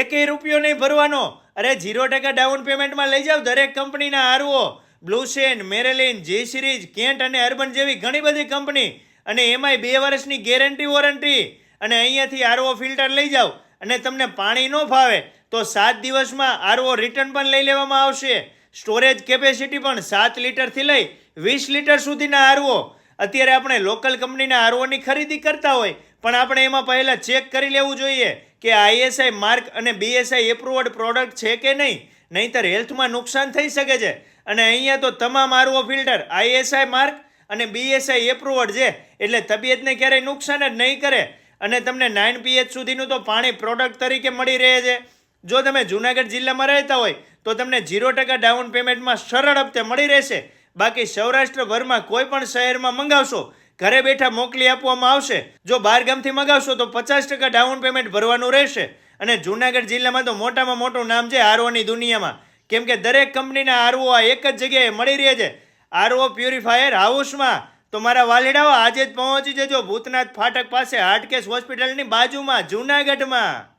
એકેય રૂપિયો નહીં ભરવાનો. અરે ઝીરો ટકા ડાઉન પેમેન્ટમાં લઈ જાઓ દરેક કંપનીના આરવો. બ્લુસેન મેરેલિન જે સિરીઝ કેન્ટ અને અર્બન જેવી ઘણી બધી કંપની. અને એમાંય બે વર્ષની ગેરંટી વોરંટી. અને અહીંયાથી આરઓ ફિલ્ટર લઈ જાઓ અને તમને પાણી ન ફાવે તો સાત દિવસમાં આરઓ રિટર્ન પણ લઈ લેવામાં આવશે. સ્ટોરેજ કેપેસિટી પણ સાત લીટરથી લઈ વીસ લીટર સુધીના આરઓ અત્યારે આપણે લોકલ કંપનીના આરઓની ખરીદી કરતા હોય, પણ આપણે એમાં પહેલાં ચેક કરી લેવું જોઈએ કે આઈએસઆઈ માર્ક અને બીએસઆઈ એપ્રુવડ પ્રોડક્ટ છે કે નહીં? નહીંતર હેલ્થમાં નુકસાન થઈ શકે છે. અને અહીંયા તો તમામ આરઓ ફિલ્ટર આઈએસઆઈ માર્ક અને બીએસઆઈ એપ્રુવડ છે. એટલે તબિયતને ક્યારેય નુકસાન જ નહીં કરે. અને તમને નાઇન પીએચ સુધીનું તો પાણી પ્રોડક્ટ તરીકે મળી રહે છે. જો તમે જુનાગઢ જિલ્લામાં રહેતા હોય, તો તમને ઝીરો ટકા ડાઉન પેમેન્ટમાં સરળ હપ્તે મળી રહેશે. બાકી સૌરાષ્ટ્રભરમાં કોઈ પણ શહેરમાં મંગાવશો ઘરે બેઠા મોકલી આપવામાં આવશે. જો બહાર ગામથી મંગાવશો તો પચાસ ટકા ડાઉન પેમેન્ટ ભરવાનું રહેશે. અને જુનાગઢ જિલ્લામાં તો મોટામાં મોટું નામ છે આરઓની દુનિયામાં. કેમ કે દરેક કંપનીના આરઓ આ એક જ જગ્યાએ મળી રહે છે. આરઓ પ્યુરિફાયર હાઉસમાં. તો મારા વાલીડાઓ આજે જ પહોંચી જજો. ભૂતનાથ ફાટક પાસે હાર્ટકેસ હોસ્પિટલની બાજુમાં, જુનાગઢમાં.